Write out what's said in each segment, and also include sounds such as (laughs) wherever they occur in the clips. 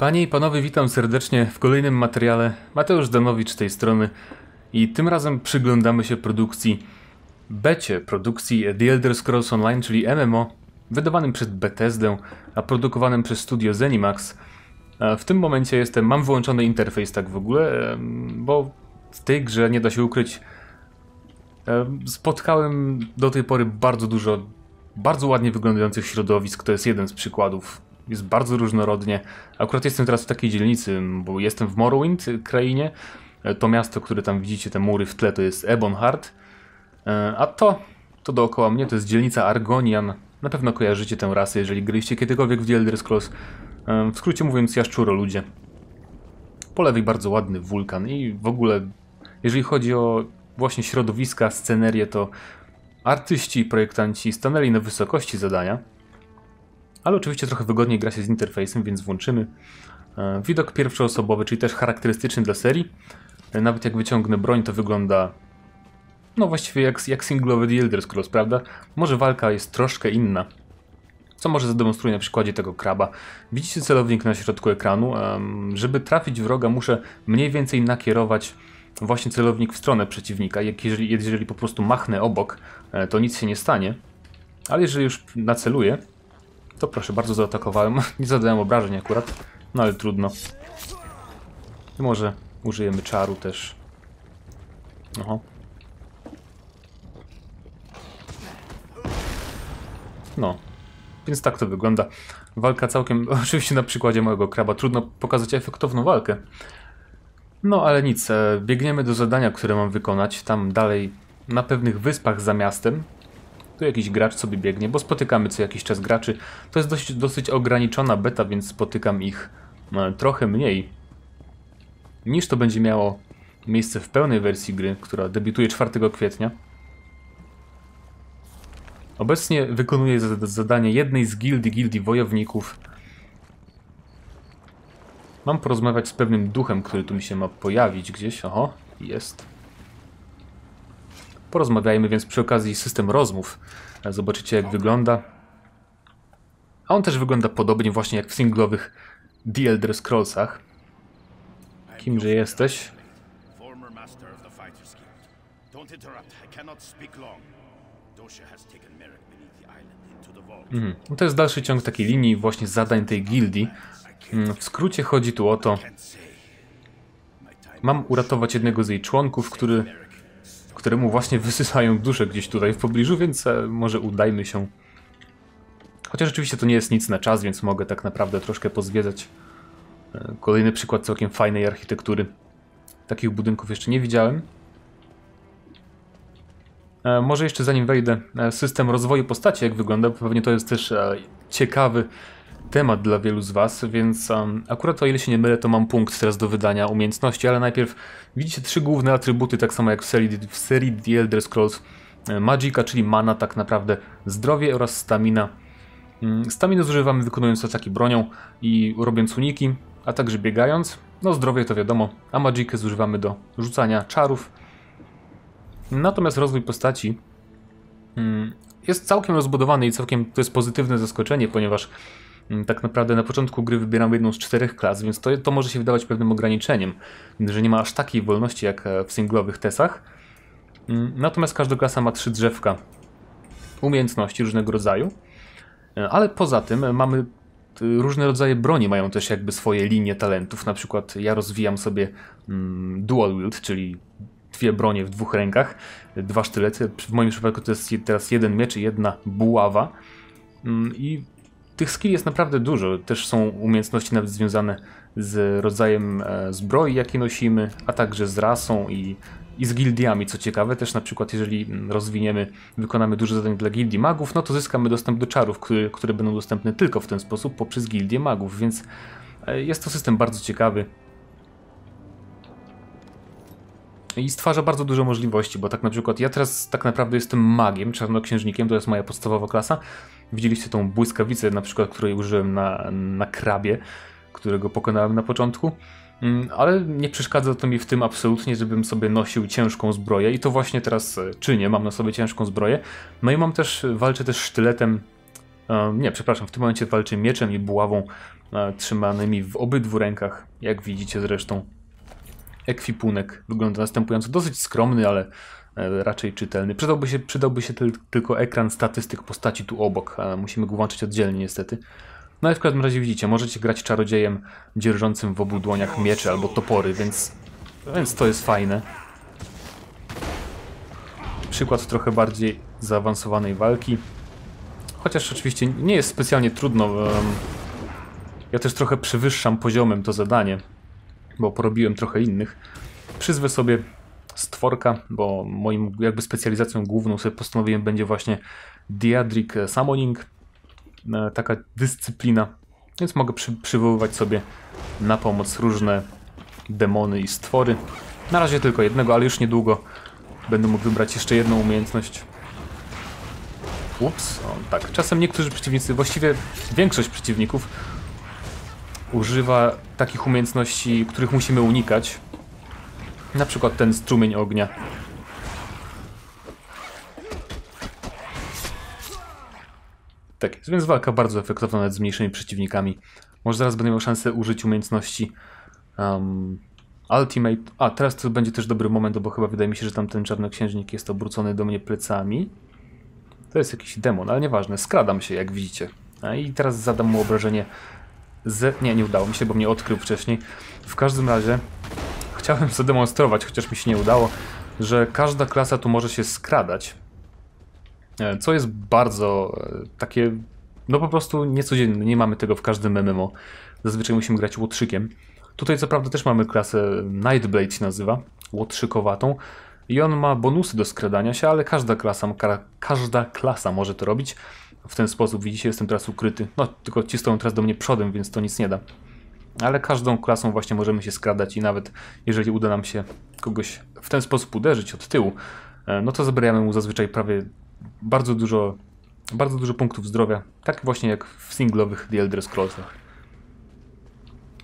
Panie i panowie, witam serdecznie w kolejnym materiale. Mateusz Danowicz z tej strony i tym razem przyglądamy się produkcji becie produkcji The Elder Scrolls Online, czyli MMO, wydawanym przez Bethesdę, a produkowanym przez studio Zenimax. W tym momencie jestem, mam wyłączony interfejs tak w ogóle, bo w tej grze nie da się ukryć. Spotkałem do tej pory bardzo dużo bardzo ładnie wyglądających środowisk, to jest jeden z przykładów jest bardzo różnorodnie. Akurat jestem teraz w takiej dzielnicy, bo jestem w Morrowind, krainie. E, to miasto, które tam widzicie, te mury w tle, to jest Ebonheart. E, a to, to dookoła mnie, to jest dzielnica Argonian. Na pewno kojarzycie tę rasę, jeżeli gryliście kiedykolwiek w The Elder Scrolls. E, w skrócie mówiąc, jaszczuro ludzie. Po lewej bardzo ładny wulkan i w ogóle, jeżeli chodzi o właśnie środowiska, scenerię, to artyści i projektanci stanęli na wysokości zadania. Ale oczywiście trochę wygodniej gra się z interfejsem, więc włączymy e, widok pierwszoosobowy, czyli też charakterystyczny dla serii. E, nawet jak wyciągnę broń, to wygląda no właściwie jak, jak singlowy The Elder Scrolls, prawda? Może walka jest troszkę inna. Co może zademonstruję na przykładzie tego kraba. Widzicie celownik na środku ekranu. Żeby trafić wroga muszę mniej więcej nakierować właśnie celownik w stronę przeciwnika. Jak jeżeli, jeżeli po prostu machnę obok, e, to nic się nie stanie. Ale jeżeli już naceluję, to proszę bardzo, zaatakowałem. Nie zadałem obrażeń akurat, no ale trudno. I może użyjemy czaru też. Oho. No, więc tak to wygląda. Walka całkiem, (laughs) oczywiście na przykładzie mojego kraba, trudno pokazać efektowną walkę. No ale nic, e, biegniemy do zadania, które mam wykonać, tam dalej na pewnych wyspach za miastem, tu jakiś gracz sobie biegnie, bo spotykamy co jakiś czas graczy. To jest dosyć, ograniczona beta, więc spotykam ich no, trochę mniej niż to będzie miało miejsce w pełnej wersji gry, która debiutuje 4 kwietnia. Obecnie wykonuję zadanie jednej z gildii, gildii wojowników. Mam porozmawiać z pewnym duchem, który tu mi się ma pojawić gdzieś. Oho, jest. Porozmawiajmy więc przy okazji system rozmów. Zobaczycie jak wygląda. A on też wygląda podobnie właśnie jak w singlowych The Elder Scrollsach. Kimże jesteś? Mhm. To jest dalszy ciąg takiej linii właśnie zadań tej gildii. Mm, w skrócie chodzi tu o to, mam uratować jednego z jej członków, który któremu właśnie wysysają duszę gdzieś tutaj w pobliżu, więc e, może udajmy się. Chociaż oczywiście to nie jest nic na czas, więc mogę tak naprawdę troszkę pozwiedzać. E, kolejny przykład całkiem fajnej architektury. Takich budynków jeszcze nie widziałem. E, może jeszcze zanim wejdę, system rozwoju postaci jak wygląda, pewnie to jest też ciekawy temat dla wielu z Was, więc um, akurat o ile się nie mylę, to mam punkt teraz do wydania umiejętności, ale najpierw widzicie trzy główne atrybuty, tak samo jak w serii, w serii The Elder Scrolls. E, Magika, czyli mana tak naprawdę, zdrowie oraz stamina. Mm, Staminę zużywamy wykonując ataki bronią i robiąc uniki, a także biegając. No zdrowie to wiadomo, a magikę zużywamy do rzucania czarów. Natomiast rozwój postaci mm, jest całkiem rozbudowany i całkiem to jest pozytywne zaskoczenie, ponieważ tak naprawdę na początku gry wybieramy jedną z czterech klas, więc to, to może się wydawać pewnym ograniczeniem, że nie ma aż takiej wolności jak e, w singlowych tesach. Mm, natomiast każda klasa ma trzy drzewka umiejętności różnego rodzaju, e, ale poza tym mamy różne rodzaje broni mają też jakby swoje linie talentów. Na przykład ja rozwijam sobie mm, dual wield, czyli dwie bronie w dwóch rękach, dwa sztylety. W moim przypadku to jest teraz jeden miecz i jedna buława. I tych skilli jest naprawdę dużo. Też są umiejętności nawet związane z rodzajem e, zbroi, jakie nosimy, a także z rasą i, i z gildiami. Co ciekawe, też na przykład jeżeli rozwiniemy, wykonamy dużo zadań dla gildii magów, no to zyskamy dostęp do czarów, które, które będą dostępne tylko w ten sposób poprzez gildię magów, więc e, jest to system bardzo ciekawy. I stwarza bardzo dużo możliwości, bo tak na przykład ja teraz tak naprawdę jestem magiem, czarnoksiężnikiem, to jest moja podstawowa klasa, Widzieliście tą błyskawicę, na przykład, której użyłem na, na krabie, którego pokonałem na początku. Mm, ale nie przeszkadza to mi w tym absolutnie, żebym sobie nosił ciężką zbroję i to właśnie teraz e, czynię, mam na sobie ciężką zbroję. No i mam też, walczę też sztyletem E, nie, przepraszam, w tym momencie walczy mieczem i buławą e, trzymanymi w obydwu rękach, jak widzicie zresztą. Ekwipunek wygląda następująco, dosyć skromny, ale e, raczej czytelny. Przydałby się, przydałby się tyl, tylko ekran statystyk postaci tu obok, musimy go włączyć oddzielnie niestety. No ale w każdym razie widzicie, możecie grać czarodziejem dzierżącym w obu dłoniach miecze albo topory, więc, więc to jest fajne. Przykład trochę bardziej zaawansowanej walki. Chociaż oczywiście nie jest specjalnie trudno. Ja też trochę przewyższam poziomem to zadanie, bo porobiłem trochę innych. Przyzwę sobie stworka, bo moim jakby specjalizacją główną sobie postanowiłem będzie właśnie Diadric Summoning, e, taka dyscyplina, więc mogę przy, przywoływać sobie na pomoc różne demony i stwory. Na razie tylko jednego, ale już niedługo będę mógł wybrać jeszcze jedną umiejętność. Ups, o, tak. Czasem niektórzy przeciwnicy, właściwie większość przeciwników używa takich umiejętności, których musimy unikać. Na przykład ten strumień ognia. Tak jest, więc walka bardzo efektowna nawet z mniejszymi przeciwnikami. Może zaraz będę miał szansę użyć umiejętności um, Ultimate... A, teraz to będzie też dobry moment, bo chyba wydaje mi się, że tam ten czarnoksiężnik jest obrócony do mnie plecami. To jest jakiś demon, ale nieważne. Skradam się, jak widzicie. A I teraz zadam mu obrażenie z... Nie, nie udało mi się, bo mnie odkrył wcześniej. W każdym razie chciałem zademonstrować, chociaż mi się nie udało, że każda klasa tu może się skradać. E, co jest bardzo e, takie... No po prostu niecodzienne. Nie mamy tego w każdym MMO. Zazwyczaj musimy grać łotrzykiem. Tutaj co prawda też mamy klasę Nightblade się nazywa, łotrzykowatą. I on ma bonusy do skradania się, ale każda klasa, każda klasa może to robić. W ten sposób, widzicie, jestem teraz ukryty. No, tylko ci stoją teraz do mnie przodem, więc to nic nie da. Ale każdą klasą właśnie możemy się skradać i nawet jeżeli uda nam się kogoś w ten sposób uderzyć od tyłu, e, no to zabieramy mu zazwyczaj prawie bardzo dużo, bardzo dużo punktów zdrowia. Tak właśnie jak w singlowych The Elder Scrollsach.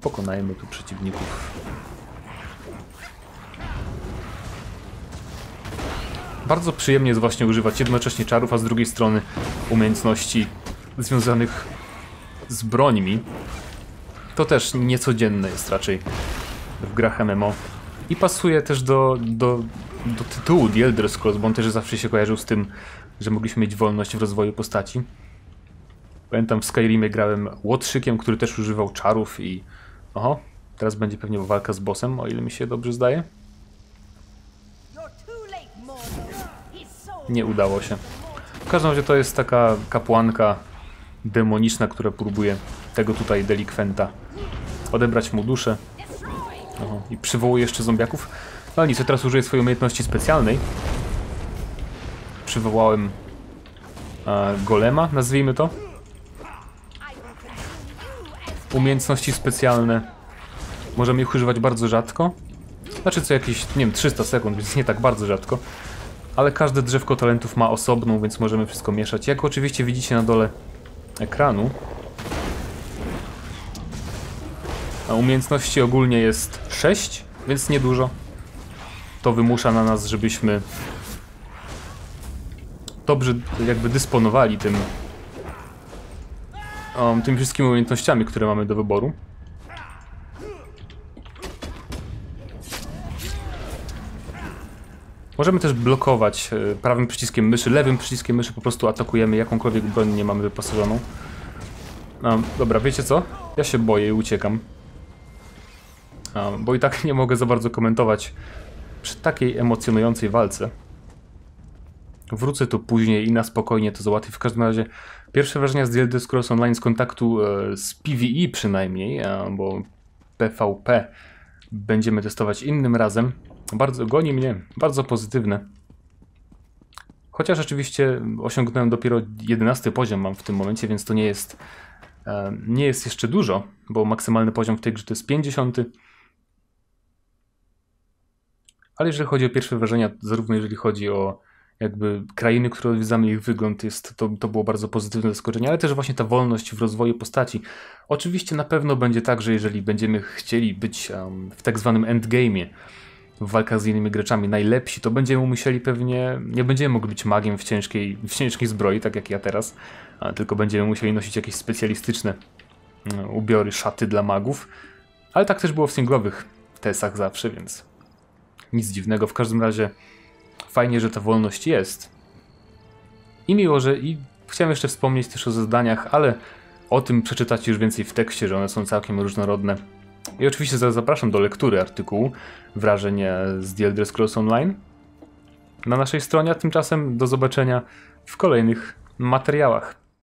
Pokonajmy tu przeciwników. Bardzo przyjemnie jest właśnie używać jednocześnie czarów, a z drugiej strony umiejętności związanych z brońmi. To też niecodzienne jest raczej w grach MMO. I pasuje też do, do, do tytułu The Elder Scrolls, bo on też zawsze się kojarzył z tym, że mogliśmy mieć wolność w rozwoju postaci. Pamiętam w Skyrimie grałem łotrzykiem, który też używał czarów i... Oho, teraz będzie pewnie walka z bossem, o ile mi się dobrze zdaje. Nie udało się. W każdym razie to jest taka kapłanka demoniczna, która próbuje tego tutaj delikwenta odebrać mu duszę. I przywołuje jeszcze zombiaków. No nic, ja teraz użyję swojej umiejętności specjalnej. Przywołałem e, golema, nazwijmy to. Umiejętności specjalne możemy ich używać bardzo rzadko. Znaczy co jakieś, nie wiem, 300 sekund, więc nie tak bardzo rzadko. Ale każde drzewko talentów ma osobną, więc możemy wszystko mieszać. Jak oczywiście widzicie na dole ekranu, a umiejętności ogólnie jest 6, więc niedużo. To wymusza na nas, żebyśmy dobrze jakby dysponowali tym um, tymi wszystkimi umiejętnościami, które mamy do wyboru. Możemy też blokować e, prawym przyciskiem myszy, lewym przyciskiem myszy po prostu atakujemy jakąkolwiek broń nie mamy wyposażoną. Dobra, wiecie co? Ja się boję i uciekam. Bo i tak (laughs) nie mogę za bardzo komentować przy takiej emocjonującej walce. Wrócę tu później i na spokojnie to załatwię. W każdym razie pierwsze wrażenia z Scrolls Online z kontaktu e, z PvE przynajmniej, e, bo PvP będziemy testować innym razem. Bardzo goni mnie, bardzo pozytywne. Chociaż oczywiście osiągnąłem dopiero 11 poziom mam w tym momencie, więc to nie jest e, nie jest jeszcze dużo, bo maksymalny poziom w tej grze to jest 50. Ale jeżeli chodzi o pierwsze wrażenia, zarówno jeżeli chodzi o jakby krainy, które odwiedzamy, ich wygląd, jest, to, to było bardzo pozytywne zaskoczenie, ale też właśnie ta wolność w rozwoju postaci. Oczywiście na pewno będzie tak, że jeżeli będziemy chcieli być w tak zwanym endgame'ie, walka z innymi graczami najlepsi, to będziemy musieli pewnie, nie będziemy mogli być magiem w ciężkiej, w ciężkiej zbroi, tak jak ja teraz, tylko będziemy musieli nosić jakieś specjalistyczne mm, ubiory, szaty dla magów. Ale tak też było w singlowych tesach zawsze, więc nic dziwnego. W każdym razie fajnie, że ta wolność jest. I miło, że i chciałem jeszcze wspomnieć też o zadaniach, ale o tym przeczytacie już więcej w tekście, że one są całkiem różnorodne. I oczywiście za- zapraszam do lektury artykułu Wrażenie z The Elder Scrolls Online na naszej stronie, a tymczasem do zobaczenia w kolejnych materiałach.